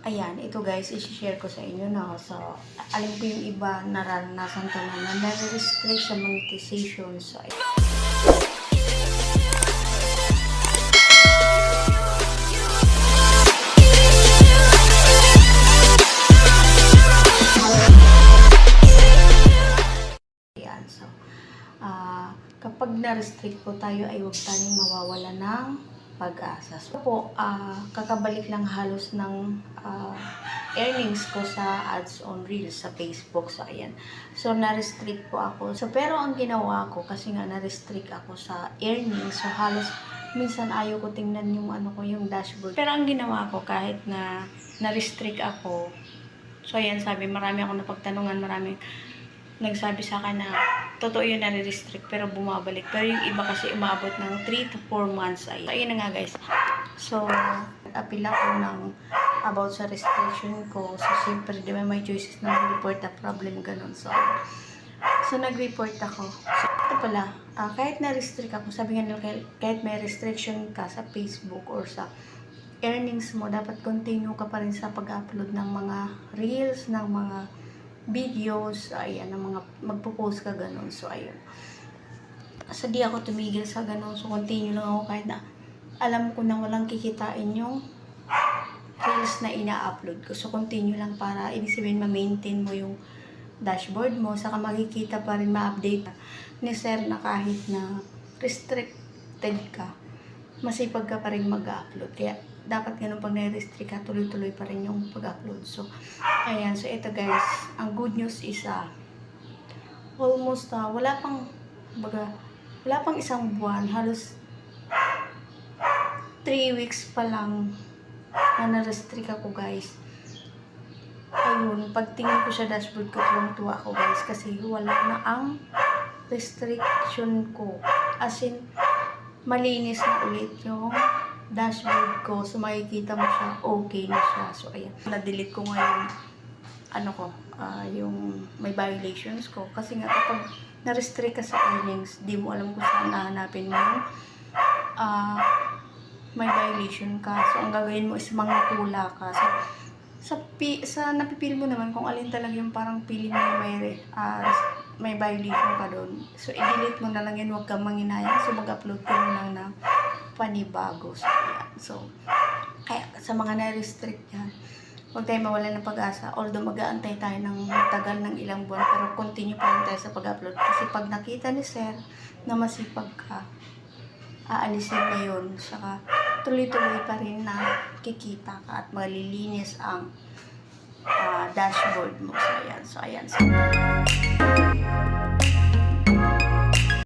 Ayan, ito guys, isi-share ko sa inyo na. So, alam ko yung iba naranasan ko na na nare-restrict sa monetization. So, so, ah, kapag na-restrict po tayo ay huwag tayong mawawala ng pag-asa. So po, ah, kakabalik lang halos ng ah, earnings ko sa ads on Reels sa Facebook. So, ayan. So, na-restrict po ako. So, pero ang ginawa ko, kasi nga na-restrict ako sa earnings, so halos minsan ayaw ko tingnan yung ano ko, yung dashboard. Pero ang ginawa ko, kahit na na-restrict ako, so ayan, sabi, marami ako napagtanungan, marami nagsabi sa akin na totoo yun nare-restrict pero bumabalik. Pero yung iba kasi umabot ng 3 to 4 months ay. So, ayun na nga guys. So, appeal ako ng about sa restriction ko. So, siyempre, di ba may choices na mag-report na problem ganun. So, so nag-report ako. So, ito pala, ah, kahit na-restrict ako, sabi nga nila, kahit may restriction ka sa Facebook or sa earnings mo, dapat continue ka pa rin sa pag-upload ng mga reels, ng mga videos, ayan, ng mga magpo-post ka ganun. So, ayun. So, di ako tumigil sa ganun. So, continue lang ako kahit na alam ko na walang kikitain yung reels na ina-upload ko. So, continue lang para ibig sabihin ma-maintain mo yung dashboard mo. Saka makikita pa rin ma-update ni sir na kahit na restricted ka, masipag ka pa rin mag-upload. Kaya, dapat ganun pag na-restrict ka, tuloy-tuloy pa rin yung pag-upload. So, ayan. So, ito guys, ang good news is, ah, almost, ah, wala pang, baga, wala pang isang buwan, halos 3 weeks pa lang na na-restrict ako guys. Ayun, pagtingin ko sa dashboard ko, tuwang-tuwa ako guys kasi wala na ang restriction ko. As in, malinis na ulit yung dashboard ko. So, makikita mo siya, okay na siya. So, ayan. Na-delete ko ngayon, ano ko, ah, yung may violations ko. Kasi nga, kapag na-restrict ka sa earnings, di mo alam kung saan nahanapin mo yung ah, may violation ka. So, ang gagawin mo is mga tula ka. So, sa, pi, sa napipili mo naman kung alin talaga yung parang pili mo na may, ah, may violation ka doon. So, i-delete mo na lang yun. Huwag kang manginayang. So, mag-upload na lang ng panibago. So, yan. So, kaya sa mga na-restrict yan, huwag tayo mawala ng pag-asa. Although mag-aantay tayo ng tagal ng ilang buwan, pero continue pa rin tayo sa pag-upload. Kasi pag nakita ni Sir na masipag ka, aalisin na yun. Saka tuloy-tuloy pa rin na kikita ka at malilinis ang ah, dashboard mo. So, ayan. So, ayan. So, Bye.